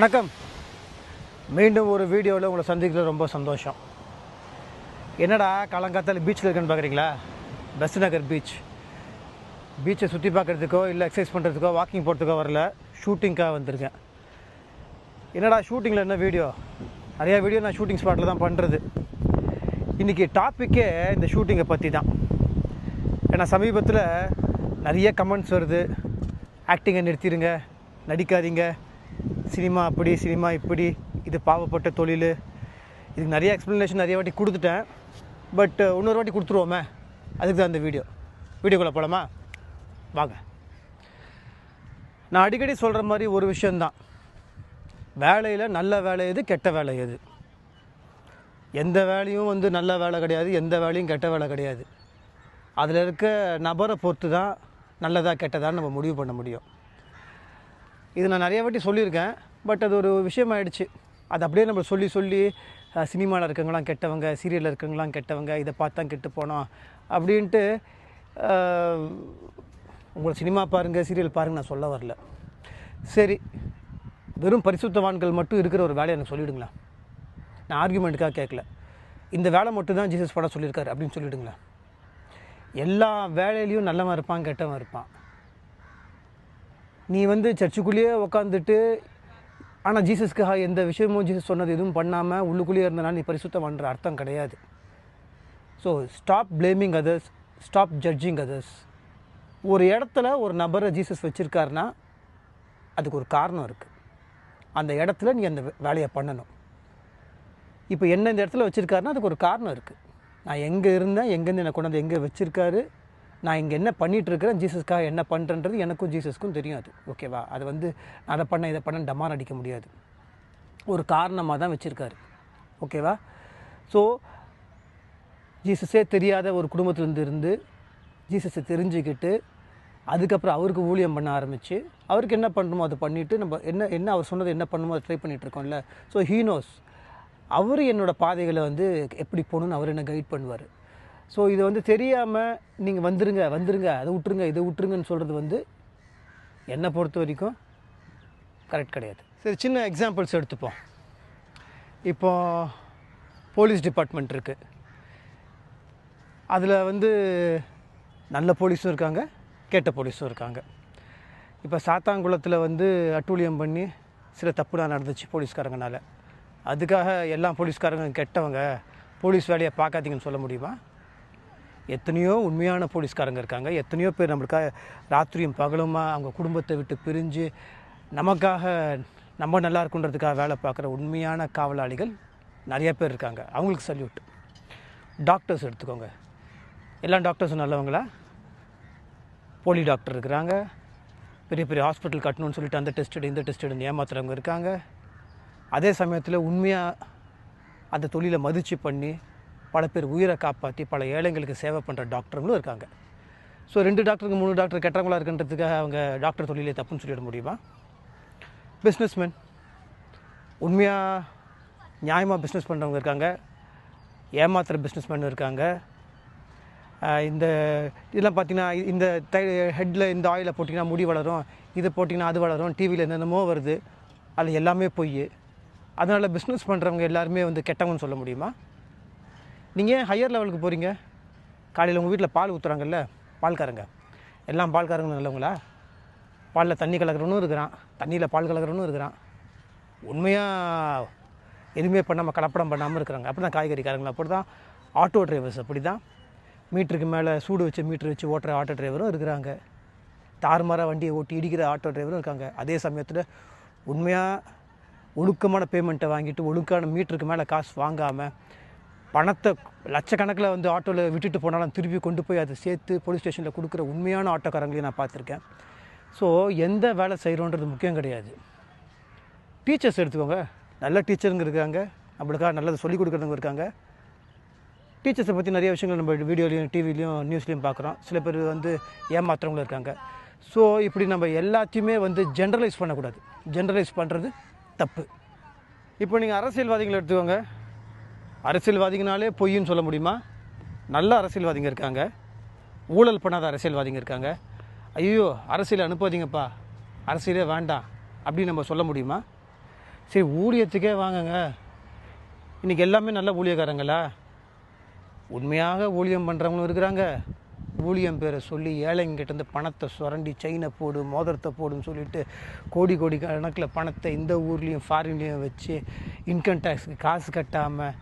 வணக்கம். மீண்டும் ஒரு வீடியோவில் உங்களை சந்திக்கிறது ரொம்ப சந்தோஷம். என்னடா காலங்காத்தால் பீச்சில் இருக்குன்னு பார்க்குறீங்களா பெஸ்ட் நகர் பீச் பீச்சை சுற்றி பார்க்குறதுக்கோ இல்லை எக்ஸசைஸ் பண்ணுறதுக்கோ வாக்கிங் போகிறதுக்கோ வரல. ஷூட்டிங்க்காக வந்திருக்கேன். என்னடா ஷூட்டிங்கில் என்ன வீடியோ நிறையா வீடியோ நான் ஷூட்டிங் ஸ்பாட்டில் தான் பண்ணுறது இன்றைக்கி டாப்பிக்கே இந்த ஷூட்டிங்கை பற்றி தான் ஏன்னா சமீபத்தில் நிறைய கமெண்ட்ஸ் வருது. ஆக்டிங்கை நிறுத்திடுங்க நடிக்காதீங்க. சினிமா அப்படி சினிமா இப்படி இது பாவப்பட்ட தொழில். இதுக்கு நிறைய எக்ஸ்ப்ளனேஷன் நிறைய வாட்டி கொடுத்துட்டேன். பட் இன்னொரு வாட்டி கொடுத்துருவோமே. அதுக்கு தான் இந்த வீடியோ வீடியோக்குள்ளே போகலாமா வாங்க. நான் அடிக்கடி சொல்கிற மாதிரி ஒரு விஷயந்தான் வேலையில் நல்ல வேலை எது கெட்ட வேலை எது? எந்த வேலையும் வந்து நல்ல வேலை கிடையாது எந்த வேலையும் கெட்ட வேலை கிடையாது. அதில் இருக்க நபரை பொறுத்து தான் நல்லதாக கெட்டதான்னு நம்ம முடிவு பண்ண முடியும். இது நான் நிறைய வாட்டி சொல்லியிருக்கேன். பட் அது ஒரு விஷயமாயிடுச்சு. அது அப்படியே நம்ம சொல்லி சொல்லி சினிமாவில் இருக்கவங்களாம் கெட்டவங்க சீரியலில் இருக்கவங்களாம் கெட்டவங்க இதை பார்த்தா கெட்டு போனோம் அப்படின்ட்டு உங்களை சினிமா பாருங்கள் சீரியல் பாருங்க நான் சொல்ல வரல. சரி வெறும் பரிசுத்தவான்கள் மட்டும் இருக்கிற ஒரு வேலையை எனக்கு சொல்லிவிடுங்களேன் நான் ஆர்குமெண்ட்டுக்காக கேட்கல. இந்த வேலை மட்டும் தான் ஜீசஸ் படம் சொல்லியிருக்காரு அப்படின்னு சொல்லிவிடுங்களேன் எல்லா வேலையிலையும் நல்லவன் இருப்பான் கெட்டவன் இருப்பான். நீ வந்து சர்ச்சுக்குள்ளேயே உக்காந்துட்டு ஆனால் ஜீசஸ்க்காக எந்த விஷயமும் ஜீசஸ் சொன்னது எதுவும் பண்ணாமல் உள்ளுக்குள்ளேயே இருந்தனால நீ பரிசுத்தம் பண்ணுற அர்த்தம் கிடையாது. So stop blaming others stop judging others ஒரு இடத்துல ஒரு நபரை ஜீசஸ் வச்சுருக்காருன்னா அதுக்கு ஒரு காரணம் இருக்குது அந்த இடத்துல நீ அந்த வேலையை பண்ணணும். இப்போ என்ன இந்த இடத்துல வச்சுருக்காருன்னா அதுக்கு ஒரு காரணம் இருக்குது நான் எங்கே இருந்தேன் எங்கேருந்து என்னை கொண்டாந்து எங்கே வச்சுருக்காரு நான் இங்கே என்ன பண்ணிகிட்ருக்கிறேன் ஜீசஸ்க்காக என்ன பண்ணுறன்றது எனக்கும் ஜீசஸ்க்கும் தெரியும் அது. ஓகேவா? அது வந்து நான் அதை பண்ண இதை பண்ண டமார் அடிக்க முடியாது. ஒரு காரணமாக தான் வச்சுருக்காரு. ஓகேவா? ஸோ ஜீசஸே தெரியாத ஒரு குடும்பத்துலேருந்து இருந்து ஜீசஸை தெரிஞ்சுக்கிட்டு அதுக்கப்புறம் அவருக்கு ஊழியம் பண்ண ஆரம்பித்து அவருக்கு என்ன பண்ணணுமோ அதை பண்ணிவிட்டு நம்ம என்ன என்ன அவர் சொன்னது என்ன பண்ணணுமோ அதை ட்ரை பண்ணிகிட்ருக்கோம்ல ஸோ ஹீனோஸ் அவர் என்னோடய பாதைகளை வந்து எப்படி போகணுன்னு அவர் என்ன கைட் பண்ணுவார். ஸோ இதை வந்து தெரியாமல் நீங்கள் வந்துருங்க வந்துருங்க அதை விட்டுருங்க இதை விட்டுருங்கன்னு சொல்கிறது வந்து என்னை பொறுத்த வரைக்கும் கரெக்ட் கிடையாது. சரி சின்ன எக்ஸாம்பிள்ஸ் எடுத்துப்போம். இப்போ போலீஸ் டிபார்ட்மெண்ட் இருக்குது அதில் வந்து நல்ல போலீஸும் இருக்காங்க கெட்ட போலீஸும் இருக்காங்க. இப்போ சாத்தாங்குளத்தில் வந்து அட்டூழியம் பண்ணி சில தப்புலாம் நடந்துச்சு போலீஸ்காரங்கனால. அதுக்காக எல்லா போலீஸ்காரங்க கெட்டவங்க போலீஸ் வேலையை பார்க்காதீங்கன்னு சொல்ல முடியுமா? எத்தனையோ உண்மையான போலீஸ்காரங்க இருக்காங்க. எத்தனையோ பேர் நம்மளுக்காக ராத்திரியும் பகலுமா அவங்க குடும்பத்தை விட்டு பிரிஞ்சு நமக்காக நம்ம நல்லா இருக்குன்றதுக்காக வேலை பார்க்குற உண்மையான காவலாளிகள் நிறைய பேர் இருக்காங்க. அவங்களுக்கு சல்யூட் டாக்டர்ஸ் எடுத்துக்கோங்க. எல்லா டாக்டர்ஸும் நல்லவங்களா? போலி டாக்டர் இருக்கிறாங்க. பெரிய பெரிய ஹாஸ்பிட்டல் கட்டணும்னு சொல்லிட்டு அந்த டெஸ்ட் இந்த டெஸ்ட் ஏமாத்துறவங்க இருக்காங்க. அதே சமயத்தில் உண்மையாக அந்த தொழிலை மதித்து பண்ணி பல பேர் உயிரை காப்பாற்றி பல ஏழைங்களுக்கு சேவை பண்ணுற டாக்டருங்களும் இருக்காங்க. ஸோ ரெண்டு டாக்டருக்கு மூணு டாக்டர் கெட்டவங்களா இருக்கின்றதுக்காக அவங்க டாக்டர் தொழிலே தப்புன்னு சொல்லிட முடியுமா? பிஸ்னஸ்மேன் உண்மையாக நியாயமாக பிஸ்னஸ் பண்ணுறவங்க இருக்காங்க. ஏமாத்துகிற பிஸ்னஸ்மேன் இருக்காங்க. இந்த இதெல்லாம் பார்த்தீங்கன்னா இந்த தை ஹெட்டில் இந்த ஆயிலை போட்டிங்கன்னா முடி வளரும் இதை போட்டிங்கன்னா அது வளரும் டிவியில் என்னென்னமோ வருது அதில் எல்லாமே பொய். அதனால் பிஸ்னஸ் பண்ணுறவங்க எல்லாருமே வந்து கெட்டவங்கன்னு சொல்ல முடியுமா? நீங்கள் ஏன் ஹையர் லெவலுக்கு போகிறீங்க காலையில் உங்கள் வீட்டில் பால் ஊற்றுறாங்கல்ல பால்காரங்க. எல்லாம் பால்காரங்க நல்லவங்களா? பாலில் தண்ணி கலக்கிறவனும் இருக்கிறான். தண்ணியில் பால் கலக்கிறவனும் இருக்கிறான். உண்மையாக எதுவுமே பண்ணாமல் கலப்படம் பண்ணாமல் இருக்கிறாங்க. அப்படி தான் காய்கறிக்காரங்க அப்படி தான் ஆட்டோ டிரைவர்ஸ் அப்படி தான் மீட்டருக்கு மேலே சூடு வச்சு மீட்ரு வச்சு ஓட்டுற ஆட்டோ டிரைவரும் இருக்கிறாங்க. தாறுமாறாக வண்டியை ஓட்டி இடிக்கிற ஆட்டோ டிரைவரும் இருக்காங்க. அதே சமயத்தில் உண்மையாக ஒழுக்கமான பேமெண்ட்டை வாங்கிட்டு ஒழுக்கான மீட்டருக்கு மேலே காசு வாங்காமல் பணத்தை லட்சக்கணக்கில் வந்து ஆட்டோவில் விட்டுட்டு போனாலும் திருப்பி கொண்டு போய் அதை சேர்த்து போலீஸ் ஸ்டேஷனில் கொடுக்குற உண்மையான ஆட்டோக்காரங்களையும் நான் பார்த்துருக்கேன். ஸோ எந்த வேலை செய்கிறோன்றது முக்கியம் கிடையாது. டீச்சர்ஸ் எடுத்துக்கோங்க. நல்ல டீச்சருங்க இருக்காங்க. நம்மளுக்காக நல்லதை சொல்லிக் கொடுக்குறவங்க இருக்காங்க. டீச்சர்ஸை பற்றி நிறைய விஷயங்கள் நம்ம வீடியோலையும் டிவிலையும் நியூஸ்லேயும் பார்க்குறோம். சில பேர் வந்து ஏமாத்துறவங்களும் இருக்காங்க. ஸோ இப்படி நம்ம எல்லாத்தையுமே வந்து ஜென்ரலைஸ் பண்ணக்கூடாது. ஜென்ரலைஸ் பண்ணுறது தப்பு. இப்போ நீங்கள் அரசியல்வாதிகளை எடுத்துக்கோங்க. அரசியல்வாதிங்கனாலே பொய்ன்னு சொல்ல முடியுமா? நல்ல அரசியல்வாதிங்க இருக்காங்க. ஊழல் பண்ணாத அரசியல்வாதிங்க இருக்காங்க. ஐயோ அரசியல் அனுப்பாதீங்கப்பா. அரசியலே வேண்டாம். அப்படின்னு நம்ம சொல்ல முடியுமா? சரி ஊழியத்துக்கே வாங்கங்க. இன்றைக்கி எல்லாமே நல்ல ஊழியக்காரங்களா? உண்மையாக ஊழியம் பண்ணுறவங்களும் இருக்கிறாங்க. ஊழியம் பேரை சொல்லி ஏழைங்கிட்டேருந்து பணத்தை சுரண்டி செயினை போடு மோதிரத்தை போடுன்னு சொல்லிட்டு கோடி கோடி கணக்கில் பணத்தை இந்த ஊர்லேயும் ஃபாரின்லேயும் வச்சு இன்கம் டேக்ஸுக்கு காசு கட்டாமல்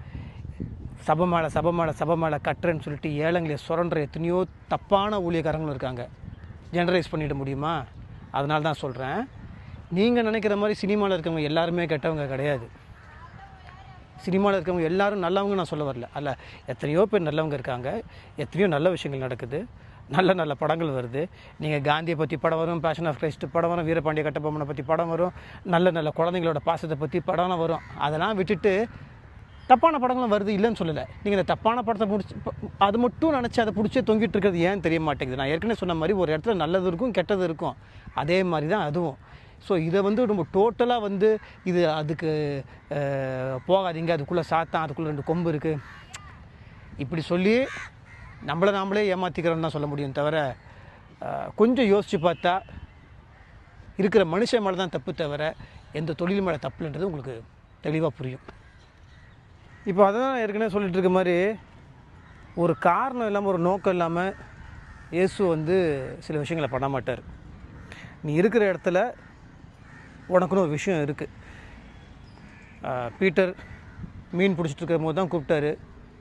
சபை மேலே சபை கட்டுறேன்னு சொல்லிட்டு ஏழைங்களை சுரண்டுற எத்தனையோ தப்பான ஊழியக்காரங்களும் இருக்காங்க. ஜெனரலைஸ் பண்ணிட முடியுமா? அதனால தான் சொல்கிறேன் நீங்கள் நினைக்கிற மாதிரி சினிமாவில் இருக்கவங்க எல்லாருமே கெட்டவங்க கிடையாது. சினிமாவில் இருக்கவங்க எல்லாரும் நல்லவங்க நான் சொல்ல வரல. அல்ல எத்தனையோ பேர் நல்லவங்க இருக்காங்க. எத்தனையோ நல்ல விஷயங்கள் நடக்குது. நல்ல நல்ல படங்கள் வருது. நீங்கள் காந்தியை பற்றி படம் வரும் பேஷன் ஆஃப் கிரைஸ்ட் படம் வரும் வீரபாண்டிய கட்டபொம்மனை பற்றி படம் வரும் நல்ல நல்ல குழந்தைங்களோட பாசத்தை பற்றி படம்லாம் வரும். அதெல்லாம் விட்டுட்டு தப்பான படங்களும் வருது இல்லைன்னு சொல்லலை. நீங்கள் இந்த தப்பான படத்தை பிடிச்சி அது மட்டும் நினச்சி அதை பிடிச்சே தொங்கிட்டு இருக்கிறது ஏன் தெரிய மாட்டேங்குது? நான் ஏற்கனவே சொன்ன மாதிரி ஒரு இடத்துல நல்லது இருக்கும் கெட்டது இருக்கும். அதே மாதிரி தான் அதுவும். ஸோ இதை வந்து நம்ம டோட்டலாக வந்து இது அதுக்கு போகாதீங்க. அதுக்குள்ளே சாத்தான் அதுக்குள்ளே ரெண்டு கொம்பு இருக்குது இப்படி சொல்லி நம்மளை நாமளே ஏமாற்றிக்கிறோன்னு தான் சொல்ல முடியும் தவிர கொஞ்சம் யோசித்து பார்த்தா இருக்கிற மனுஷன் மேலே தான் தப்பு தவிர எந்த தொழில் மேலே தப்புன்றது உங்களுக்கு தெளிவாக புரியும். இப்போ அதை தான் ஏற்கனவே சொல்லிட்டு இருக்க மாதிரி ஒரு காரணம் இல்லாமல் ஒரு நோக்கம் இல்லாமல் இயேசு வந்து சில விஷயங்களை பண்ண மாட்டார். நீ இருக்கிற இடத்துல உனக்குன்னு ஒரு விஷயம் இருக்குது பீட்டர் மீன் பிடிச்சிட்டு இருக்கும் போது தான் கூப்பிட்டாரு.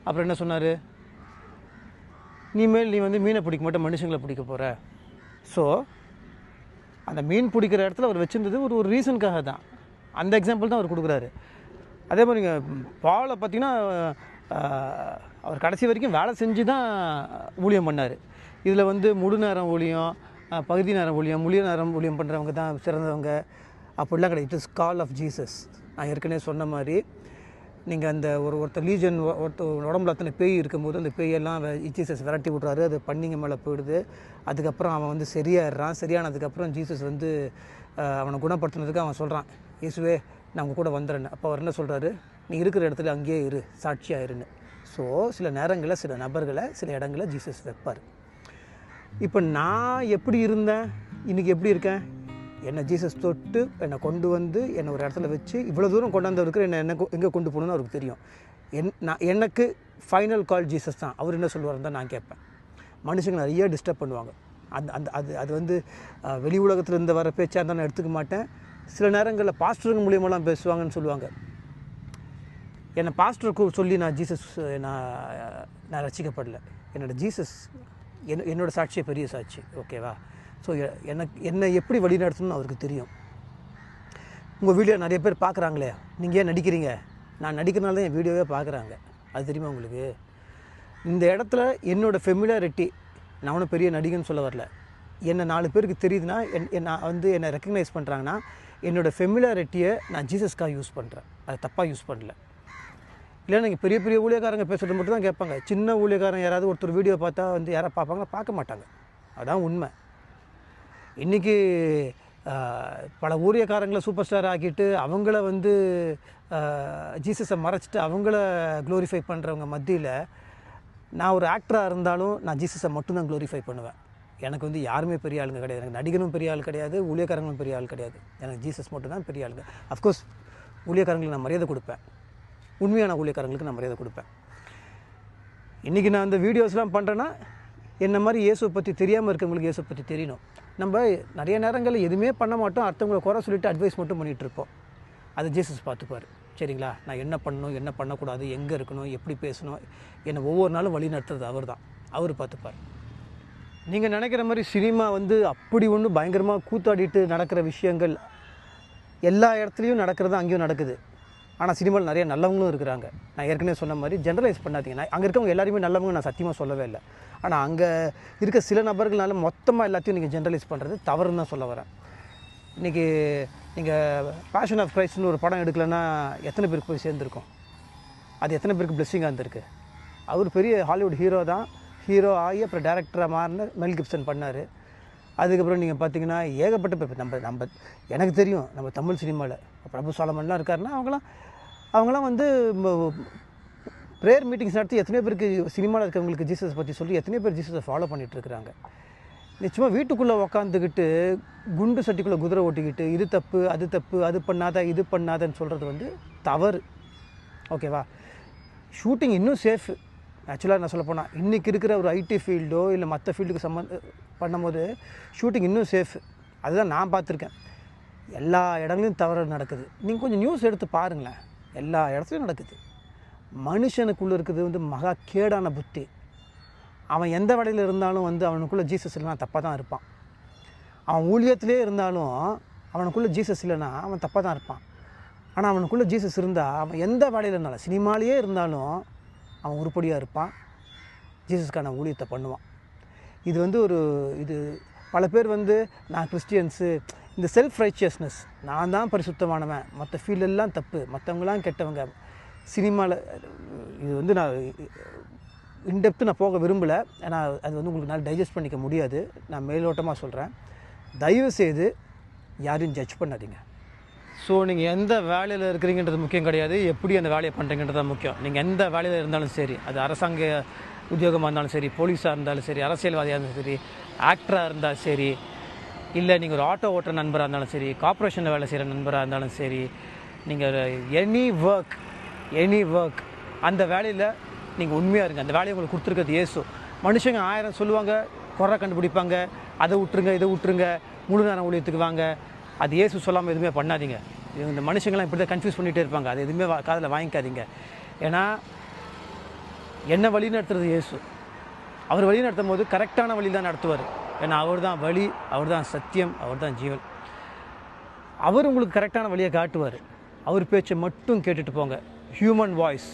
அப்புறம் என்ன சொன்னார்? மேல் நீ வந்து மீனை பிடிக்க மாட்டே மனுஷங்களை பிடிக்க போகிற ஸோ அந்த மீன் பிடிக்கிற இடத்துல அவர் வச்சிருந்தது ஒரு ஒரு ரீசனுக்காக தான். அந்த எக்ஸாம்பிள் தான் அவர் கொடுக்குறாரு. அதே மாதிரி நீங்கள் பாலை பார்த்தீங்கன்னா அவர் கடைசி வரைக்கும் வேலை செஞ்சு தான் ஊழியம் பண்ணார். இதில் வந்து முழு நேரம் ஊழியம் பகுதி நேரம் ஊழியம் முழு நேரம் ஊழியம் பண்ணுறவங்க தான் சிறந்தவங்க. அப்படிலாம் கிடையாது. It is call of Jesus நான் ஏற்கனவே சொன்ன மாதிரி நீங்கள் அந்த ஒரு ஒருத்தர் லீஜன் ஒருத்தர் உடம்புல அத்தனை பேய் இருக்கும்போது அந்த பேயெல்லாம் ஜீசஸ் விரட்டி விட்றாரு அது பண்ணிங்க மேலே போயிடுது. அதுக்கப்புறம் அவன் வந்து சரியாயிடுறான். சரியானதுக்கப்புறம் ஜீசஸ் வந்து அவனை குணப்படுத்தினதுக்கு அவன் சொல்கிறான் இயேசுவே நான் உங்கள் கூட வந்துடுறேன் அப்போ அவர் என்ன சொல்கிறாரு நீ இருக்கிற இடத்துல அங்கேயே இரு சாட்சியாக இருன்னு ஸோ சில நேரங்களில் சில நபர்களை சில இடங்களில் ஜீசஸ் வைப்பார். இப்போ நான் எப்படி இருந்தேன்? இன்றைக்கி எப்படி இருக்கேன்? என்னை ஜீசஸ் தொட்டு என்னை கொண்டு வந்து என்னை ஒரு இடத்துல வச்சு இவ்வளோ தூரம் கொண்டாந்தவருக்கு என்னை என்ன எங்கே கொண்டு போகணும்னு அவருக்கு தெரியும். என் நான் எனக்கு ஃபைனல் கால் ஜீசஸ் தான். அவர் என்ன சொல்லுவாருன்னு தான் நான் கேட்பேன். மனுஷங்க நிறைய டிஸ்டர்ப் பண்ணுவாங்க. அந்த அந்த அது அது வந்து வெளி உலகத்தில் இருந்து வர பேச்சாக இருந்தால் நான் எடுத்துக்க மாட்டேன். சில நேரங்களில் பாஸ்டருங்க மூலியமெல்லாம் பேசுவாங்கன்னு சொல்லுவாங்க. என்னை பாஸ்டருக்கு சொல்லி நான் ஜீசஸ் நான் நான் ரசிக்கப்படல. என்னோட ஜீசஸ் என் என்னோடய சாட்சியை பெரிய சாட்சி ஓகேவா? ஸோ எனக்கு என்னை எப்படி வழி நடத்தணும்னு அவருக்கு தெரியும். உங்கள் வீடியோ நிறைய பேர் பார்க்குறாங்களே நீங்கள் ஏன் நடிக்கிறீங்க? நான் நடிக்கிறனால தான் என் வீடியோவே பார்க்குறாங்க அது தெரியுமா உங்களுக்கு? இந்த இடத்துல என்னோடய ஃபெமிலாரிட்டி நான் ஒன்றும் பெரிய நடிகன்னு சொல்ல வரல. என்னை நாலு பேருக்கு தெரியுதுன்னா என் நான் வந்து என்னை ரெக்கக்னைஸ் பண்ணுறாங்கன்னா என்னோடய ஃபெமிலாரிட்டியை நான் ஜீசஸ்க்காக யூஸ் பண்ணுறேன் அதை தப்பாக யூஸ் பண்ணல. இல்லை நீங்கள் பெரிய பெரிய ஊழியக்காரங்க பேசுகிறது மட்டும் தான் கேட்பாங்க. சின்ன ஊழியக்காரன் யாராவது ஒருத்தர் வீடியோ பார்த்தா வந்து யாராவது பார்ப்பாங்க பார்க்க மாட்டாங்க. அதான் உண்மை. இன்றைக்கி பல ஊழியக்காரங்களை சூப்பர் ஸ்டார் ஆக்கிட்டு அவங்கள வந்து ஜீசஸை மறைச்சிட்டு அவங்கள க்ளோரிஃபை பண்ணுறவங்க மத்தியில் நான் ஒரு ஆக்டராக இருந்தாலும் நான் ஜீசஸை மட்டும்தான் க்ளோரிஃபை பண்ணுவேன். எனக்கு வந்து யாருமே பெரிய ஆளுங்க கிடையாது. எனக்கு நடிகனும் பெரிய ஆள் கிடையாது ஊழியக்காரங்களும் பெரிய ஆள் கிடையாது. எனக்கு ஜீசஸ் மட்டும் தான் பெரிய ஆளுங்க. அஃப்கோர்ஸ் ஊழியக்காரங்களுக்கு நான் மரியாதை கொடுப்பேன். உண்மையான ஊழியக்காரங்களுக்கு நான் மரியாதை கொடுப்பேன். இன்றைக்கி நான் அந்த வீடியோஸ்லாம் பண்ணுறேன்னா என்ன மாதிரி இயேசுவை பற்றி தெரியாமல் இருக்கவங்களுக்கு இயேசுவை பற்றி தெரியணும். நம்ம நிறைய நேரங்களில் எதுவுமே பண்ண மாட்டோம். அடுத்தவங்களை குறை சொல்லிட்டு அட்வைஸ் மட்டும் பண்ணிகிட்டு இருப்போம். அதை ஜீசஸ் பார்த்துப்பார். சரிங்களா? நான் என்ன பண்ணணும் என்ன பண்ணக்கூடாது எங்கே இருக்கணும் எப்படி பேசணும் என்னை ஒவ்வொரு நாளும் வழி நடத்துறது அவர் தான் அவர் பார்த்துப்பார். நீங்கள் நினைக்கிற மாதிரி சினிமா வந்து அப்படி ஒன்று பயங்கரமாக கூத்தாடிட்டு நடக்கிற விஷயங்கள் எல்லா இடத்துலையும் நடக்கிறது அங்கேயும் நடக்குது. ஆனால் சினிமாவில் நிறைய நல்லவங்களும் இருக்கிறாங்க. நான் ஏற்கனவே சொன்ன மாதிரி ஜென்ரலைஸ் பண்ணாதீங்க. நான் அங்கே இருக்கவங்க எல்லாருமே நல்லவங்க நான் சத்தியமாக சொல்லவே இல்லை. ஆனால் அங்கே இருக்க சில நபர்கள்னால மொத்தமாக எல்லாத்தையும் நீங்கள் ஜென்ரலைஸ் பண்ணுறது தவறுன்னு தான் சொல்ல வரேன். இன்றைக்கி நீங்கள் பேஷன் ஆஃப் கிரைஸ்ட்னு ஒரு படம் எடுக்கலைன்னா எத்தனை பேருக்கு போய் சேர்ந்துருக்கோம்? அது எத்தனை பேருக்கு பிளெஸ்ஸிங்காக இருந்திருக்கு? அவர் பெரிய ஹாலிவுட் ஹீரோ தான். ஹீரோ ஆகி அப்புறம் டேரக்டராக மாறின மெல் கிப்சன் பண்ணார். அதுக்கப்புறம் நீங்கள் பார்த்தீங்கன்னா ஏகப்பட்ட இப்போ நம்ம நம்ம எனக்கு தெரியும் நம்ம தமிழ் சினிமாவில் பிரபு சோலமன்லாம் இருக்காருன்னா அவங்களாம் அவங்களாம் வந்து ப்ரேயர் மீட்டிங்ஸ் நடத்தி எத்தனையோ பேருக்கு சினிமாவில் இருக்கிறவங்களுக்கு ஜீசஸ் பற்றி சொல்லி எத்தனை பேர் ஜீசஸை ஃபாலோ பண்ணிகிட்டு இருக்கிறாங்க நிச்சயமாக வீட்டுக்குள்ளே உக்காந்துக்கிட்டு குண்டு சட்டிக்குள்ளே குதிரை ஓட்டிக்கிட்டு இது தப்பு அது தப்பு அது பண்ணாத இது பண்ணாதன்னு சொல்கிறது வந்து தவறு. ஓகேவா ஷூட்டிங் இன்னும் சேஃப் ஆக்சுவலாக நான் சொல்ல போனால் இன்றைக்கி இருக்கிற ஒரு ஐடி ஃபீல்டோ இல்லை மற்ற ஃபீல்டுக்கு சம்மந்த பண்ணும்போது ஷூட்டிங் இன்னும் சேஃப் அதுதான் நான் பார்த்துருக்கேன். எல்லா இடங்களையும் தவறு நடக்குது. நீங்கள் கொஞ்சம் நியூஸ் எடுத்து பாருங்களேன். எல்லா இடத்துலையும் நடக்குது. மனுஷனுக்குள்ளே இருக்கிறது வந்து மகா கேடான புத்தி. அவன் எந்த வடையில் இருந்தாலும் வந்து அவனுக்குள்ளே ஜீசஸ் இல்லைனா தப்பாக தான் இருப்பான். அவன் ஊழியத்திலே இருந்தாலும் அவனுக்குள்ளே ஜீசஸ் இல்லைன்னா அவன் தப்பாக தான் இருப்பான். ஆனால் அவனுக்குள்ளே ஜீசஸ் இருந்தால் அவன் எந்த வேலையில் இருந்தாலும் சினிமாலேயே இருந்தாலும் அவன் உருப்படியாக இருப்பான். ஜீசஸ்க்கான ஊழியத்தை பண்ணுவான். இது வந்து ஒரு இது பல பேர் வந்து நான் கிறிஸ்டியன்ஸு இந்த செல்ஃப் ரைச்சியஸ்னஸ் நான் தான் பரிசுத்தமானவன். மற்ற ஃபீல்டெல்லாம் தப்பு. மற்றவங்களாம் கெட்டவங்க. சினிமாவில் இது வந்து நான் இன்டெப்த்து நான் போக விரும்பலை. ஏன்னா அது வந்து உங்களுக்கு நான் டைஜஸ்ட் பண்ணிக்க முடியாது. நான் மேலோட்டமாக சொல்கிறேன் தயவு செய்து யாரையும் ஜட்ஜ் பண்ணாதீங்க. ஸோ நீங்கள் எந்த வேலையில் இருக்கிறீங்கன்றது முக்கியம் கிடையாது. எப்படி அந்த வேலையை பண்ணுறீங்கன்றது தான் முக்கியம். நீங்கள் எந்த வேலையில் இருந்தாலும் சரி அது அரசாங்க உத்தியோகமாக இருந்தாலும் சரி போலீஸாக இருந்தாலும் சரி அரசியல்வாதியாக இருந்தாலும் சரி ஆக்டராக இருந்தாலும் சரி இல்லை நீங்கள் ஒரு ஆட்டோ ஓட்டுற நண்பராக இருந்தாலும் சரி கார்ப்பரேஷனில் வேலை செய்கிற நண்பராக இருந்தாலும் சரி நீங்கள் எனி ஒர்க் எனி ஒர்க் அந்த வேலையில் நீங்கள் உண்மையாக இருங்க. அந்த வேலையை உங்களுக்கு கொடுத்துருக்கிறது ஏசு மனுஷங்க ஆயிரம் சொல்லுவாங்க குறை கண்டுபிடிப்பாங்க அதை விட்டுருங்க இதை விட்டுருங்க முழு நேரம் ஊழியத்துக்கு வாங்க அது ஏசு சொல்லாமல் எதுவுமே பண்ணாதீங்க. இந்த மனுஷங்களாம் இப்படி தான் கன்ஃபியூஸ் பண்ணிகிட்டே இருப்பாங்க. அது எதுவுமே காதில் வாங்கிக்காதீங்க. ஏன்னா என்ன வழி நடத்துறது இயேசு? அவர் வழி நடத்தும் போது கரெக்டான வழி தான் நடத்துவார். ஏன்னா அவர் தான் வழி அவர் தான் சத்தியம் அவர் தான் ஜீவன். அவர் உங்களுக்கு கரெக்டான வழியை காட்டுவார். அவர் பேச்சை மட்டும் கேட்டுட்டு போங்க. ஹியூமன் வாய்ஸ்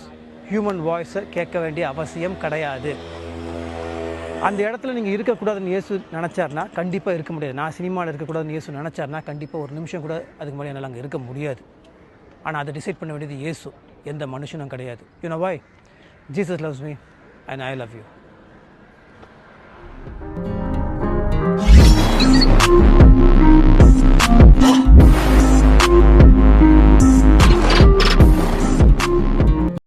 ஹியூமன் வாய்ஸை கேட்க வேண்டிய அவசியம் கிடையாது. அந்த இடத்துல நீங்கள் இருக்கக்கூடாதுன்னு இயேசு நினச்சார்னா கண்டிப்பாக இருக்க முடியாது. நான் சினிமாவில் இருக்கக்கூடாதுன்னு இயேசு நினச்சார்னா கண்டிப்பாக ஒரு நிமிஷம் கூட அதுக்கு முன்னாடி என்னால் அங்கே இருக்க முடியாது. ஆனால் அதை டிசைட் பண்ண வேண்டியது இயேசு. எந்த மனுஷனும் கிடையாது. You know why Jesus loves me and I love you